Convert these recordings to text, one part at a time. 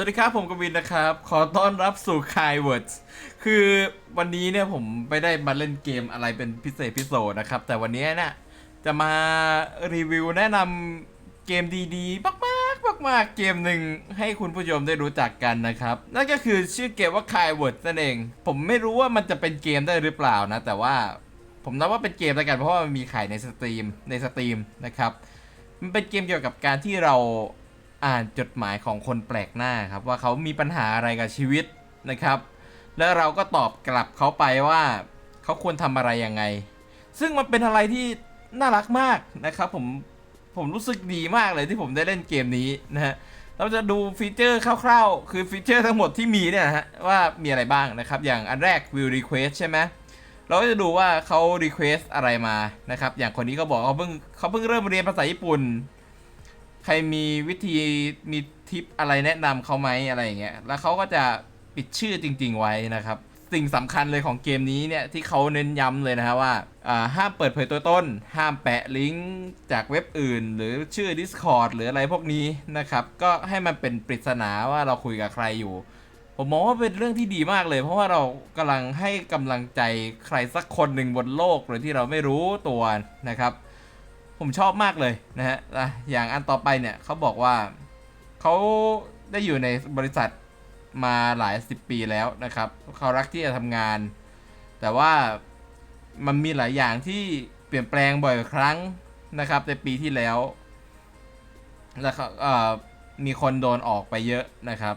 สวัสดีครับผมกวินนะครับ ขอต้อนรับสู่ k y w o r d s คือวันนี้เนี่ยผมไม่ได้มาเล่นเกมอะไรเป็นพิเศษพิโสดนะครับ แต่วันนี้เนี่ยจะมารีวิวแนะนำเกมดีๆ มากๆมากๆเกมหนึ่งให้คุณผู้ชมได้รู้จักกันนะครับ นั่นก็คือชื่อเกมว่า k y w o r d s นั่นเอง ผมไม่รู้ว่ามันจะเป็นเกมได้หรือเปล่านะ แต่ว่าผมนับว่าเป็นเกมแล้วกันเพราะว่ามันมีขายในสตรีมในสตรีมนะครับมันเป็นเกมเกี่ยวกับการที่เรา อ่านจดหมายของคนแปลกหน้าครับว่าเขามีปัญหาอะไรกับชีวิตนะครับ แล้วเราก็ตอบกลับเขาไปว่าเขาควรทำอะไรยังไง ซึ่งมันเป็นอะไรที่น่ารักมากนะครับผมผมรู้สึกดีมากเลยที่ผมได้เล่นเกมนี้นะฮะเราจะดูฟีเจอร์คร่าวๆ คือฟีเจอร์ทั้งหมดที่มีเนี่ยฮะว่ามีอะไรบ้างนะครับ อย่างอันแรก view request ใช่ไหมเราก็จะดูว่าเขา request อะไรมานะครับ อย่างคนนี้ก็บอกเขาเพิ่งเขาเพิ่งเริ่มเรียนภาษาญี่ปุ่น ครมีวิธีมีทิปอะไรแนะนำเขาไหมอะไรอย่างเงี้ย แล้วเขาก็จะปิดชื่อจริง ๆ ไว้นะครับ สิ่งสำคัญเลยของเกมนี้เนี่ยที่เขาเน้นย้ำเลยนะครับว่าห้ามเปิดเผยตัวต้นห้ามแปะลิงก์จากเว็บอื่น หรือชื่อ Discord หรืออะไรพวกนี้นะครับ ก็ให้มันเป็นปริศนาว่าเราคุยกับใครอยู่ ผมมองว่าเป็นเรื่องที่ดีมากเลย เพราะว่าเรากำลังให้กำลังใจใครสักคนหนึ่งบนโลกโดยที่เราไม่รู้ตัวนะครับ ผมชอบมากเลยนะฮะอะอย่างอันต่อไปเนี่ยเขาบอกว่าเขาได้อยู่ในบริษัทมาหลายสิบปีแล้วนะครับเขารักที่จะทำงาน แต่ว่ามันมีหลายอย่างที่เปลี่ยนแปลงบ่อยครั้งนะครับในปีที่แล้วแล้วเขามีคนโดนออกไปเยอะนะครับ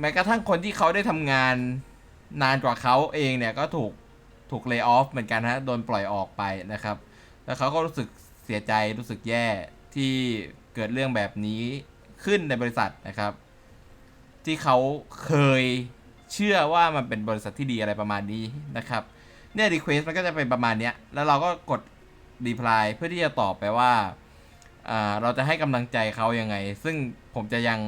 แม้กระทั่งคนที่เขาได้ทำงานนานกว่าเขาเองเนี่ยก็ถูกถูกเลิกออฟเหมือนกันฮะโดนปล่อยออกไปนะครับ แล้วเขาก็รู้สึกเสียใจรู้สึกแย่ที่เกิดเรื่องแบบนี้ขึ้นในบริษัทนะครับ ที่เขาเคยเชื่อว่ามันเป็นบริษัทที่ดีอะไรประมาณนี้นะครับ เนี่ยรีเควสมันก็จะเป็นประมาณเนี้ยแล้วเราก็กดรีプライเพื่อที่จะตอบไปว่าอ่า เราจะให้กำลังใจเขายังไง ซึ่งผมจะยัง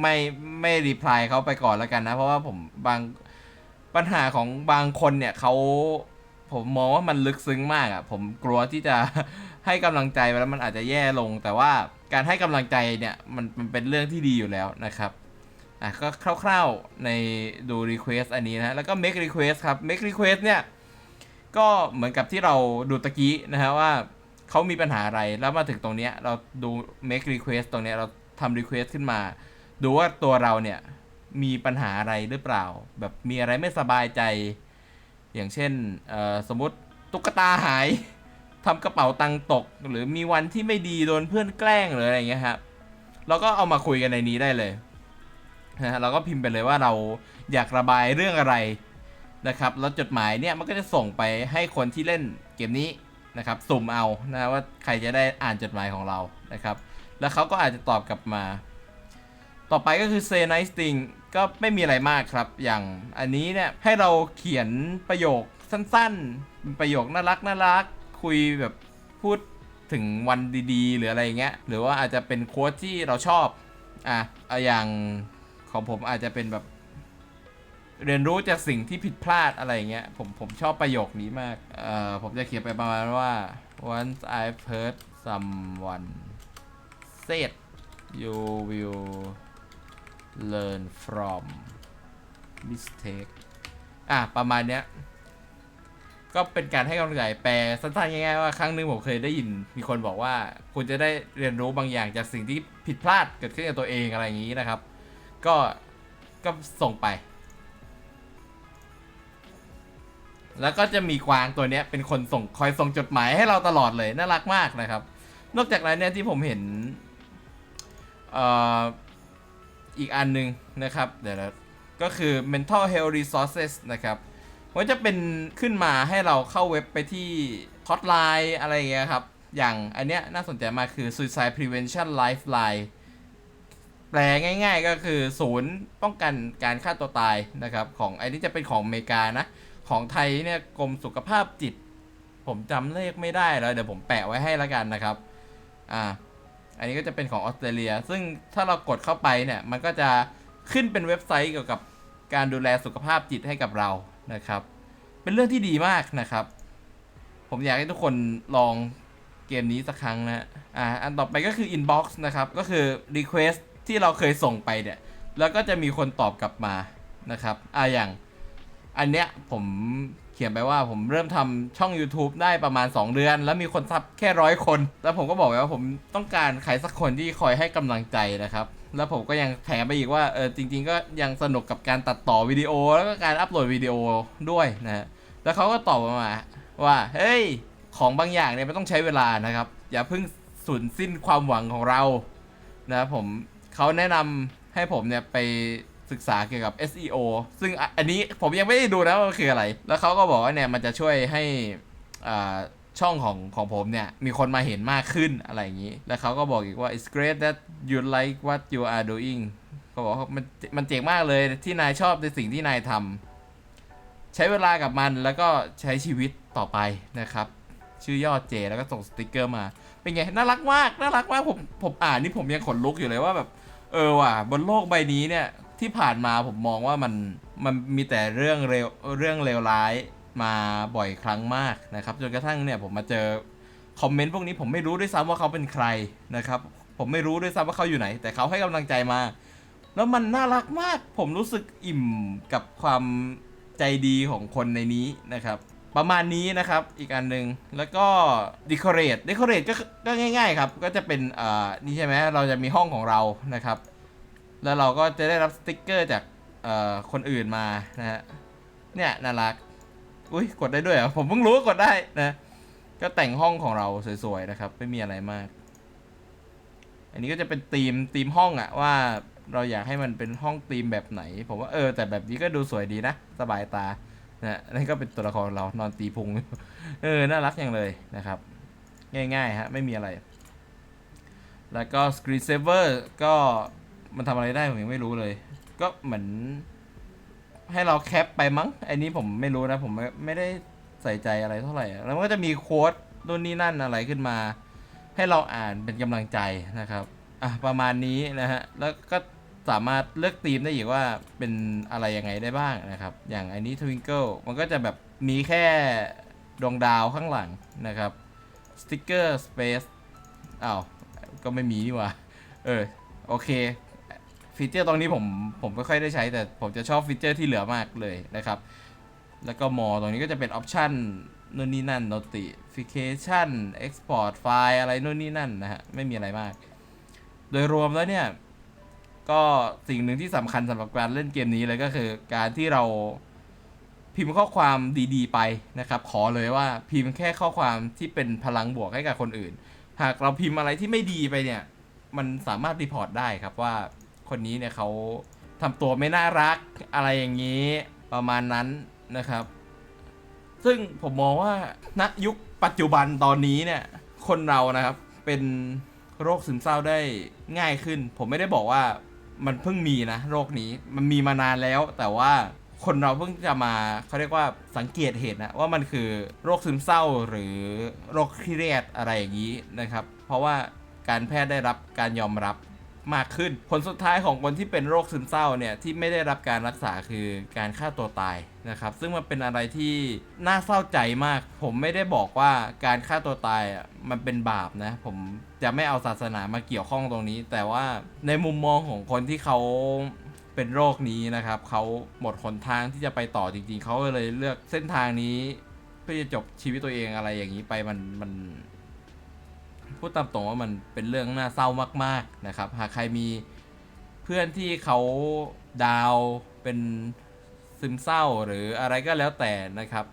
ไม่ไม่รีプライเขาไปก่อนแล้วกันนะ เพราะว่าผมบางปัญหาของบางคนเนี่ยเขา ผมมองว่ามันลึกซึ้งมากอะ่ะ ผมกลัวที่จะให้กำลังใจไปแล้วมันอาจจะแย่ลง แต่ว่าการให้กำลังใจเนี่ยมันมันเป็นเรื่องที่ดีอยู่แล้วนะครับอะก็คร่าวๆในดู request อันนี้นะแล้วก็ make request ครับ make request เนี่ย ก็เหมือนกับที่เราดูตะกี้นะฮะว่าเขามีปัญหาอะไรแล้วมาถึงตรงเนี้ยเราดู make request ตรงเนี้ยเราทำ request ขึ้นมา ดูว่าตัวเราเนี่ยมีปัญหาอะไรหรือเปล่า แบบมีอะไรไม่สบายใจ อย่างเช่นสมมติตุ๊กตาหายทำกระเป๋าตังค์ตก หรือมีวันที่ไม่ดีโดนเพื่อนแกล้งหรืออะไรเงี้ยครับเราก็เอามาคุยกันในนี้ได้เลยนะฮะเราก็พิมพ์ไปเลยว่าเราอยากระบายเรื่องอะไรนะครับแล้วจดหมายเนี่ยมันก็จะส่งไปให้คนที่เล่นเกมนี้นะครับสุ่มเอานะว่าใครจะได้อ่านจดหมายของเรานะครับ แล้วเขาก็อาจจะตอบกลับมา ต่อไปก็คือ say nice thing ก็ไม่มีอะไรมากครับ อย่างอันนี้เนี่ยให้เราเขียนประโยคสั้นๆเป็นประโยคน่ารักน่ารักคุยแบบพูดถึงวันดีๆ หรืออะไรเงี้ย หรือว่าอาจจะเป็นโค้ดที่เราชอบอะอย่างของผมอาจจะเป็นแบบ เรียนรู้จากสิ่งที่ผิดพลาดอะไรเงี้ย ผมผมชอบประโยคนี้มากเอ่อผมจะเขียนไปประมาณว่า once I've heard someone said you will learn from mistake อะ ประมาณเนี้ย ก็เป็นการให้กำลังใจแปลสั้นๆง่ายๆว่าครั้งหนึ่งผมเคยได้ยิน มีคนบอกว่า คุณจะได้เรียนรู้บางอย่างจากสิ่งที่ผิดพลาดเกิดขึ้นกับตัวเองอะไรอย่างนี้นะครับ ก็ก็ส่งไป แล้วก็จะมีกวางตัวเนี้ย เป็นคนส่งคอยส่งจดหมายให้เราตลอดเลย น่ารักมากนะครับ นอกจากนั้นเนี่ยที่ผมเห็น เอ่อ อีกอันหนึ่งนะครับ เดี๋ยวก็คือ mental health resources นะครับมันจะเป็นขึ้นมาให้เราเข้าเว็บไปที่ hotline อะไรอย่างเงี้ยครับ อย่างอันเนี้ยน่าสนใจมากคือ suicide prevention lifeline แปลง่าย ๆ ก็คือศูนย์ป้องกันการฆ่าตัวตายนะครับ ของอันนี้จะเป็นของอเมริกานะ ของไทยเนี่ยกรมสุขภาพจิต ผมจำเลขไม่ได้แล้ว เดี๋ยวผมแปะไว้ให้แล้วกันนะครับ อ่า อันนี้ก็จะเป็นของออสเตรเลีย ซึ่งถ้าเรากดเข้าไปเนี่ย มันก็จะขึ้นเป็นเว็บไซต์เกี่ยวกับการดูแลสุขภาพจิตให้กับเรานะครับ เป็นเรื่องที่ดีมากนะครับ ผมอยากให้ทุกคนลองเกมนี้สักครั้งนะอ่าอันต่อไปก็คือ inbox นะครับ ก็คือ request ที่เราเคยส่งไปเนี่ย แล้วก็จะมีคนตอบกลับมานะครับอ่าอย่าง อันเนี้ยผม เขียนไปว่าผมเริ่มทำช่อง YouTube ได้ประมาณ 2 เดือน แล้วมีคนซับแค่ร้อยคน แล้วผมก็บอกไปว่าผมต้องการใครสักคนที่คอยให้กำลังใจนะครับ แล้วผมก็ยังแถมไปอีกว่าเออจริง ๆ ก็ยังสนุกกับการตัดต่อวิดีโอ แล้วก็การอัปโหลดวิดีโอด้วยนะฮะแล้วเขาก็ตอบมาว่าเฮ้ยของบางอย่างเนี่ยมันต้องใช้เวลานะครับ อย่าเพิ่งสูญสิ้นความหวังของเรานะผมเขาแนะนำให้ผมเนี่ยไป ศึกษาเกี่ยวกับ SEO ซึ่งอันนี้ผมยังไม่ได้ดูนะว่ามันคืออะไร แล้วเขาก็บอกว่าเนี่ยมันจะช่วยให้อ่าช่องของของผมเนี่ย มีคนมาเห็นมากขึ้นอะไรอย่างนี้ แล้วเขาก็บอกอีกว่า it's great that you like what you are doing เขาบอกว่ามันมันเจ๋งมากเลยที่นายชอบในสิ่งที่นายทำใช้เวลากับมันแล้วก็ใช้ชีวิตต่อไปนะครับ ชื่อยอดเจแล้วก็ส่งสติกเกอร์มา เป็นไง น่ารักมาก น่ารักมากผมผมอ่านนี่ผมยังขนลุกอยู่เลยว่าแบบ เออว่ะบนโลกใบนี้เนี่ย ที่ผ่านมาผมมองว่ามันมันมีแต่เรื่องเร็วเรื่องเลวร้ายมาบ่อยครั้งมากนะครับจนกระทั่งเนี่ยผมมาเจอคอมเมนต์พวกนี้ผมไม่รู้ด้วยซ้ำว่าเขาเป็นใครนะครับ ผมไม่รู้ด้วยซ้ำว่าเขาอยู่ไหน แต่เขาให้กำลังใจมา แล้วมันน่ารักมาก ผมรู้สึกอิ่มกับความใจดีของคนในนี้นะครับ ประมาณนี้นะครับอีกอันหนึ่งแล้วก็ decorate decorate ก็ก็ง่ายๆครับ ก็จะเป็นอ่านี่ใช่ไหมเราจะมีห้องของเรานะครับ แล้วเราก็จะได้รับสติกเกอร์จากคนอื่นมานะฮะ เนี่ยน่ารัก อุ้ยกดได้ด้วยเหรอ ผมเพิ่งรู้กดได้นะ ก็แต่งห้องของเราสวยๆนะครับ ไม่มีอะไรมาก อันนี้ก็จะเป็นธีมธีมห้องอะว่าเราอยากให้มันเป็นห้องธีมแบบไหน ผมว่าเออแต่แบบนี้ก็ดูสวยดีนะ สบายตานะนั่นก็เป็นตัวละครเรานอนตีพุง เออ น่ารักอย่างเลยนะครับ ง่ายๆฮะ ไม่มีอะไร แล้วก็ Screen Saver ก็ มันทำอะไรได้ผมยังไม่รู้เลย ก็เหมือน ให้เราแคปไปมั้งไอ้นี้ผมไม่รู้นะ ผมไม่ไม่ได้ใส่ใจอะไรเท่าไหร่ แล้วมันก็จะมีโค้ดนู่นนี่นั่นอะไรขึ้นมา ให้เราอ่านเป็นกำลังใจนะครับอะประมาณนี้นะฮะแล้วก็สามารถเลือกธีมได้อีกว่าเป็นอะไรยังไงได้บ้างนะครับ อย่างอันนี้ Twinkle มันก็จะแบบมีแค่ดวงดาวข้างหลังนะครับสติกเกอร์ Space อ้าวก็ไม่มีนี่หว่า เออ โอเค ฟีเจอร์ตรงนี้ผมผมไม่ค่อยได้ใช้แต่ผมจะชอบฟีเจอร์ที่เหลือมากเลยนะครับ แล้วก็มอตรงนี้ก็จะเป็นออปชันนู่นนี่นั่น notification export ไฟล์อะไรนู่นนี่นั่นนะฮะ ไม่มีอะไรมาก โดยรวมแล้วเนี่ย ก็สิ่งหนึ่งที่สำคัญสำหรับการเล่นเกมนี้เลยก็คือการที่เราพิมพ์ข้อความดีๆ ไปนะครับ ขอเลยว่าพิมพ์แค่ข้อความที่เป็นพลังบวกให้กับคนอื่น หากเราพิมพ์อะไรที่ไม่ดีไปเนี่ย มันสามารถรีพอร์ตได้ครับว่า คนนี้เนี่ยเขาทำตัวไม่น่ารักอะไรอย่างนี้ประมาณนั้นนะครับ ซึ่งผมมองว่าณยุคปัจจุบันตอนนี้เนี่ย คนเรานะครับเป็นโรคซึมเศร้าได้ง่ายขึ้น ผมไม่ได้บอกว่ามันเพิ่งมีนะโรคนี้มันมีมานานแล้ว แต่ว่าคนเราเพิ่งจะมาเขาเรียกว่าสังเกตเหตุนะว่ามันคือโรคซึมเศร้าหรือโรคเครียดอะไรอย่างนี้นะครับ เพราะว่าการแพทย์ได้รับการยอมรับ มากขึ้น ผลสุดท้ายของคนที่เป็นโรคซึมเศร้าเนี่ยที่ไม่ได้รับการรักษาคือการฆ่าตัวตายนะครับ ซึ่งมันเป็นอะไรที่น่าเศร้าใจมาก ผมไม่ได้บอกว่าการฆ่าตัวตายอะมันเป็นบาปนะ ผมจะไม่เอาศาสนามาเกี่ยวข้องตรงนี้ แต่ว่าในมุมมองของคนที่เขาเป็นโรคนี้นะครับเขาหมดหนทางที่จะไปต่อจริง ๆเขาเลยเลือกเส้นทางนี้ เพื่อจะจบชีวิตตัวเองอะไรอย่างนี้ไปมันมัน พูดตามตรงว่ามันเป็นเรื่องน่าเศร้ามาก ๆนะครับ หากใครมีเพื่อนที่เขาดาวเป็นซึมเศร้าหรืออะไรก็แล้วแต่นะครับ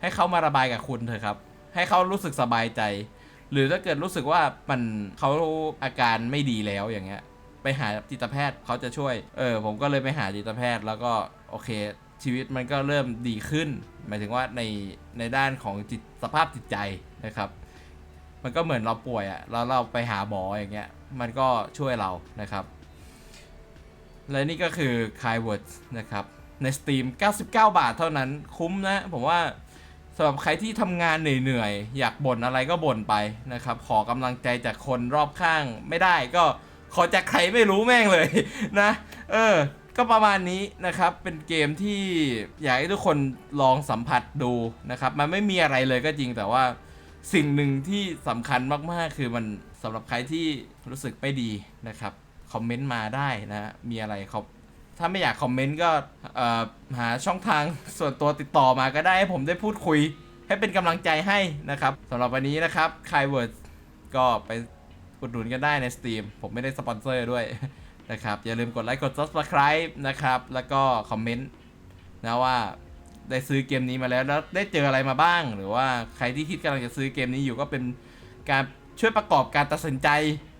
ให้เขามาระบายกับคุณเถอะครับ ให้เขารู้สึกสบายใจ หรือถ้าเกิดรู้สึกว่ามันเขาอาการไม่ดีแล้วอย่างเงี้ยไปหาจิตแพทย์เขาจะช่วย เออ ผมก็เลยไปหาจิตแพทย์ แล้วก็โอเค ชีวิตมันก็เริ่มดีขึ้น หมายถึงว่าในในด้านของจิตสภาพจิตใจนะครับ มันก็เหมือนเราป่วยอะ่ะแล้วเราไปหาหมออย่างเงี้ย มันก็ช่วยเรานะครับ และนี่ก็คือ k y w o r d s นะครับ ใน Steam 99 บาทเท่านั้นคุ้มนะ ผมว่าสำหรับใครที่ทำงานเหนื่อยๆ อยากบ่นอะไรก็บ่นไปนะครับ ขอกำลังใจจากคนรอบข้างไม่ได้ก็ขอจากใครไม่รู้แม่งเลยนะ เออ ก็ประมาณนี้นะครับ เป็นเกมที่อยากให้ทุกคนลองสัมผัสดูนะครับ มันไม่มีอะไรเลยก็จริงแต่ว่า สิ่งหนึ่งที่สำคัญมากๆ คือมันสำหรับใครที่รู้สึกไม่ดีนะครับคอมเมนต์มาได้นะมีอะไรเขาถ้าไม่อยากคอมเมนต์ก็หาช่องทางส่วนตัวติดต่อมาก็ได้ให้ผมได้พูดคุยให้เป็นกำลังใจให้นะครับสำหรับวันนี้นะครับ k y w o r d ก็ไปอุดหนุนกันได้ใน Steam ผมไม่ได้สปอนเซอร์ด้วยนะครับ อย่าลืมกดไลค์กด Subscribe นะครับ แล้วก็คอมเมนต์นะว่า ได้ซื้อเกมนี้มาแล้วแล้วได้เจออะไรมาบ้าง หรือว่าใครที่คิดกำลังจะซื้อเกมนี้อยู่ก็เป็นการช่วยประกอบการตัดสินใจ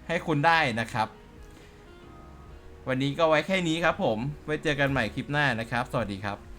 ให้คุณได้นะครับ วันนี้ก็ไว้แค่นี้ครับผม ไว้เจอกันใหม่คลิปหน้านะครับ สวัสดีครับ